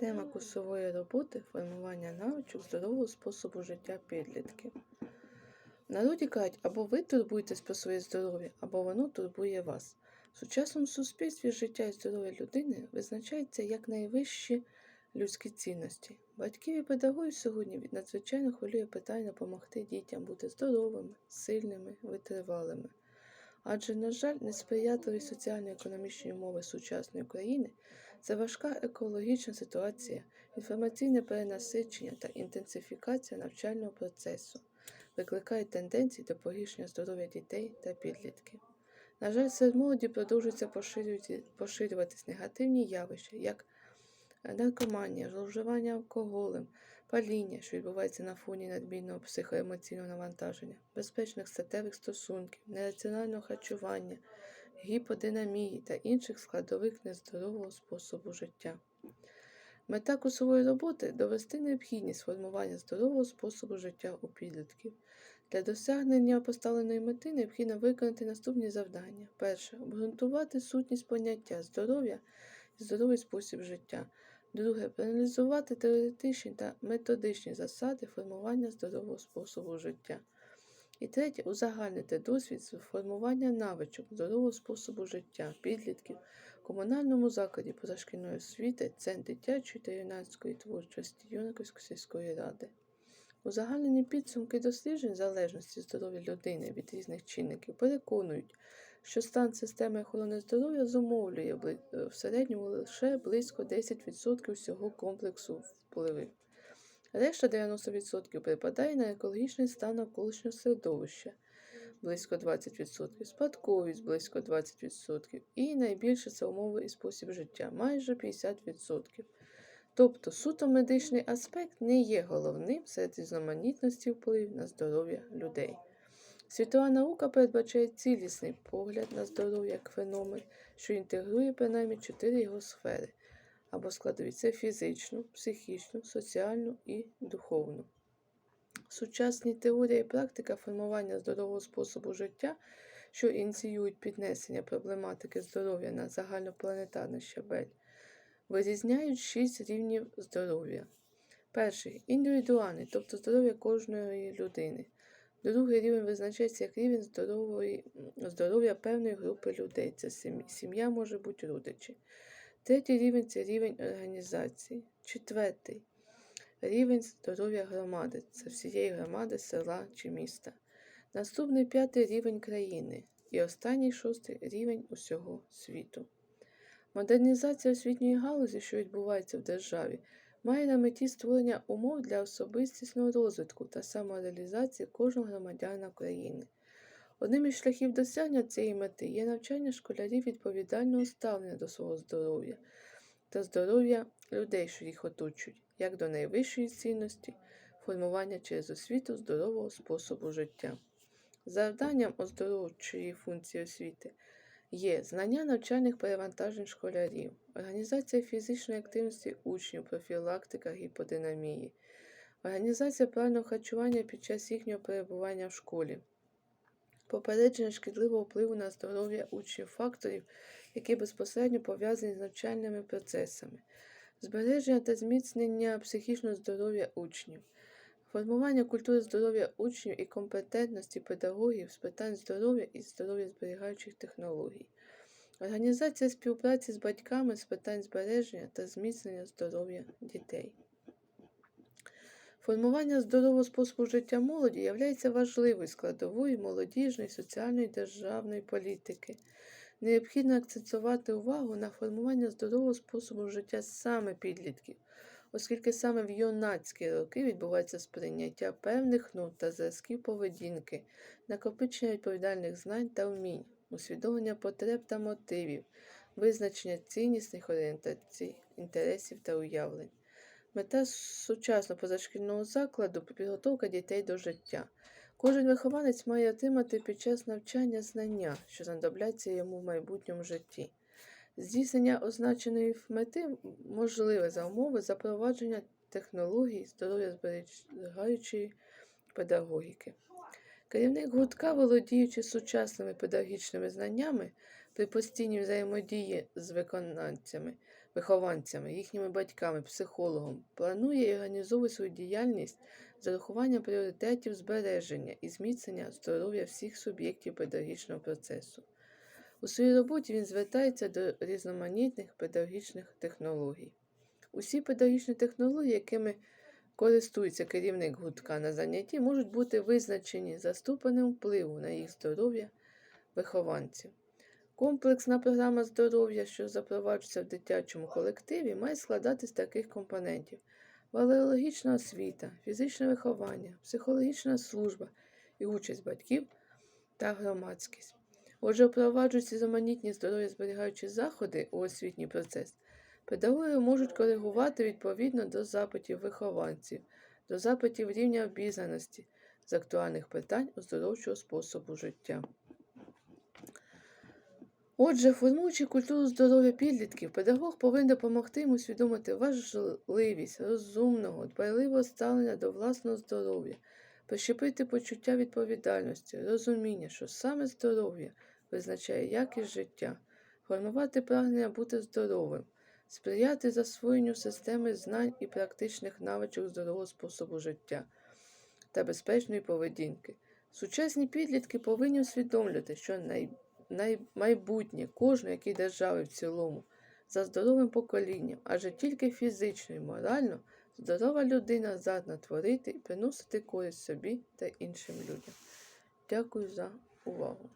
Тема курсової роботи формування навичок здорового способу життя підлітків. В народі кажуть, або ви турбуєтесь про своє здоров'я, або воно турбує вас. В сучасному суспільстві життя і здоров'я людини визначається як найвищі людські цінності. Батьків і педагогів сьогодні від надзвичайно хвилює питання допомогти дітям бути здоровими, сильними, витривалими. Адже, на жаль, несприятливі соціально-економічні умови сучасної України це важка екологічна ситуація, інформаційне перенасичення та інтенсифікація навчального процесу викликають тенденції до погіршення здоров'я дітей та підлітків. На жаль, серед молоді продовжуються поширюватись негативні явища, як наркоманія, зловживання алкоголем, паління, що відбувається на фоні надмірного психоемоційного навантаження, безпечних статевих стосунків, нераціонального харчування, гіподинамії та інших складових нездорового способу життя. Мета курсової роботи довести необхідність формування здорового способу життя у підлітків. Для досягнення поставленої мети необхідно виконати наступні завдання. Перше обґрунтувати сутність поняття здоров'я і здоровий спосіб життя. Друге проаналізувати теоретичні та методичні засади формування здорового способу життя. І третє узагальнити досвід формування навичок здорового способу життя підлітків комунальному закладі позашкільної освіти, Центр дитячої та юнацької творчості Юнаковської сільської ради. Узагальнені підсумки досліджень залежності здоров'я людини від різних чинників переконують, що стан системи охорони здоров'я зумовлює в середньому лише близько 10% всього комплексу впливів. Решта 90% припадає на екологічний стан навколишнього середовища близько 20%, спадковість близько 20% і найбільше це умови і спосіб життя майже 50%. Тобто суто медичний аспект не є головним серед різноманітності впливів на здоров'я людей. Світова наука передбачає цілісний погляд на здоров'я як феномен, що інтегрує принаймні чотири його сфери або складові фізичну, психічну, соціальну і духовну. Сучасні теорія і практика формування здорового способу життя, що ініціюють піднесення проблематики здоров'я на загальнопланетарний щабель, вирізняють шість рівнів здоров'я. Перший індивідуальний, тобто здоров'я кожної людини. Другий рівень визначається як рівень здоров'я певної групи людей. Це сім'я може бути родичі. Третій рівень це рівень організації. Четвертий рівень здоров'я громади. Це всієї громади, села чи міста. Наступний п'ятий рівень країни. І останній шостий рівень усього світу. Модернізація освітньої галузі, що відбувається в державі, має на меті створення умов для особистісного розвитку та самореалізації кожного громадянина країни. Одним із шляхів досягнення цієї мети є навчання школярів відповідального ставлення до свого здоров'я та здоров'я людей, що їх оточують, як до найвищої цінності, формування через освіту здорового способу життя. Завданням оздоровчої функції освіти є знання навчальних перевантажень школярів, організація фізичної активності учнів, профілактика гіподинамії, організація правильного харчування під час їхнього перебування в школі, попередження шкідливого впливу на здоров'я учнів факторів, які безпосередньо пов'язані з навчальними процесами, збереження та зміцнення психічного здоров'я учнів, формування культури здоров'я учнів і компетентності педагогів з питань здоров'я і здоров'я зберігаючих технологій, організація співпраці з батьками з питань збереження та зміцнення здоров'я дітей. Формування здорового способу життя молоді є важливою складовою молодіжної, соціальної державної політики. Необхідно акцентувати увагу на формування здорового способу життя саме підлітків, оскільки саме в юнацькі роки відбувається сприйняття певних нот та зразків поведінки, накопичення відповідальних знань та вмінь, усвідомлення потреб та мотивів, визначення ціннісних орієнтацій, інтересів та уявлень. Мета сучасного позашкільного закладу підготовка дітей до життя. Кожен вихованець має отримати під час навчання знання, що знадобляться йому в майбутньому житті. Здійснення означеної мети можливе за умови запровадження технологій здоров'я зберігаючої педагогіки. Керівник гуртка, володіючи сучасними педагогічними знаннями при постійній взаємодії з виконавцями, вихованцями, їхніми батьками, психологом, планує і організовує свою діяльність з урахуванням пріоритетів збереження і зміцнення здоров'я всіх суб'єктів педагогічного процесу. У своїй роботі він звертається до різноманітних педагогічних технологій. Усі педагогічні технології, якими користується керівник гуртка на занятті, можуть бути визначені за ступенем впливу на їх здоров'я вихованців. Комплексна програма здоров'я, що запроваджується в дитячому колективі, має складатися з таких компонентів: валеологічна освіта, фізичне виховання, психологічна служба і участь батьків та громадськість. Отже, впроваджуючи різноманітні здоров'я зберігаючі заходи у освітній процес, педагоги можуть коригувати відповідно до запитів вихованців, до запитів рівня обізнаності з актуальних питань оздоровчого способу життя. Отже, формуючи культуру здоров'я підлітків, педагог повинен допомогти їм усвідомити важливість розумного, дбайливого ставлення до власного здоров'я, прищепити почуття відповідальності, розуміння, що саме здоров'я визначає якість життя, формувати прагнення бути здоровим, сприяти засвоєнню системи знань і практичних навичок здорового способу життя та безпечної поведінки. Сучасні підлітки повинні усвідомлювати, що най най- майбутнє кожної якій держави в цілому за здоровим поколінням, адже тільки фізично і морально здорова людина здатна творити і приносити користь собі та іншим людям. Дякую за увагу.